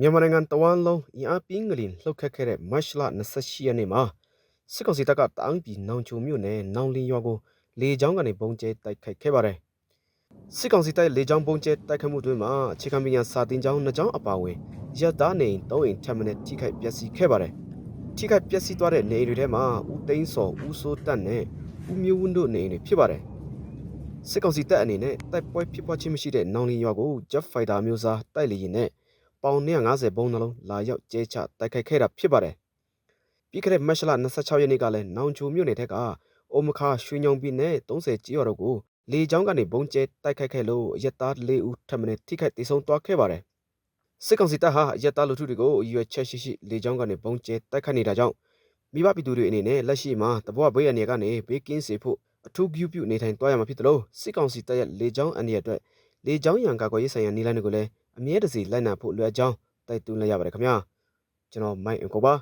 မြန်မာနိုင်ငံတဝန်းလုံးအင်အားပြင်းကလေးလှုပ်ခတ်ခဲ့တဲ့မတ်လ28ရက်နေ့မှာစစ်ကောင်စီတပ်ကတအန်းပြည်နောင်ချုံမြို့နယ်နောင်လင်းရွာကိုလေကြောင်းကနေပုံကျဲတိုက်ခိုက်ခဲ့ပါတယ်။စစ်ကောင်စီတပ်လေကြောင်းပုံကျဲတိုက်ခိုက်မှုတွင်မှာအခြေခံပညာစာတင်ကျောင်းနှစ်ကျောင်းအပါအဝင်ရပ်သားနေ၃အိမ်ထပ်မံထိခိုက်ပျက်စီးခဲ့ပါတယ်။ထိခိုက်ပျက်စီးသွားတဲ့နေအိမ်တွေထဲမှာဦးသိန်းစော်ဦးစိုးတက်နဲ့ဦးမျိုးဝင်းတို့နေအိမ်တွေဖြစ်ပါတယ်။စစ်ကောင်စီတပ်အနေနဲ့တိုက်ပွဲဖြစ်ပွားခြင်းမရှိတဲ့နောင်လင်းရွာကို Jet Fighter မျိုးစားတိုက်လေယာဉ်နဲ့ ပေါင်150ဘုံနှလုံးလာရောက်ကျဲချတိုက်ခိုက်ခဲ့တာဖြစ်ပါတယ်။ပြီးခဲ့တဲ့မတ်လ26ရက်နေ့ကလည်းနောင်ချိုမြို့နယ်ထက်ကအိုမခါရွှေညောင်ပြည်နယ်30ကြီးရွာတို့ကိုလေကြောင်းကနေဘုံကျဲတိုက်ခိုက်ခဲ့လို့ရက်သား၄ဦးထပ်မံထိခိုက်ဒေဆုံးသွားခဲ့ပါတယ်။စစ်ကောင်စီတပ်ဟာရက်သားလူထုတွေကိုရွယ်ချက်ရှိရှိလေကြောင်းကနေဘုံကျဲတိုက်ခိုက်နေတာကြောင့်မိဘပြည်သူတွေအနေနဲ့လက်ရှိမှာတဘွားဘေးရန်တွေကနေဘေးကင်းစေဖို့အထူးပြုပြုနေထိုင်သွားရမှာဖြစ်တယ်လို့စစ်ကောင်စီတပ်ရဲ့လေကြောင်းအန်ဒီရဲ့အတွက်လေကြောင်းရန်ကာကွယ်ရေးဆိုင်ရာနည်းလမ်းတွေကိုလည်း အမြဲတစေလိုက်နာဖို့လွယ်အကြောင်းတိုက်တွန်းလိုက်ရပါတယ်ခင်ဗျာကျွန်တော်မိုင်းအင်ကိုပါ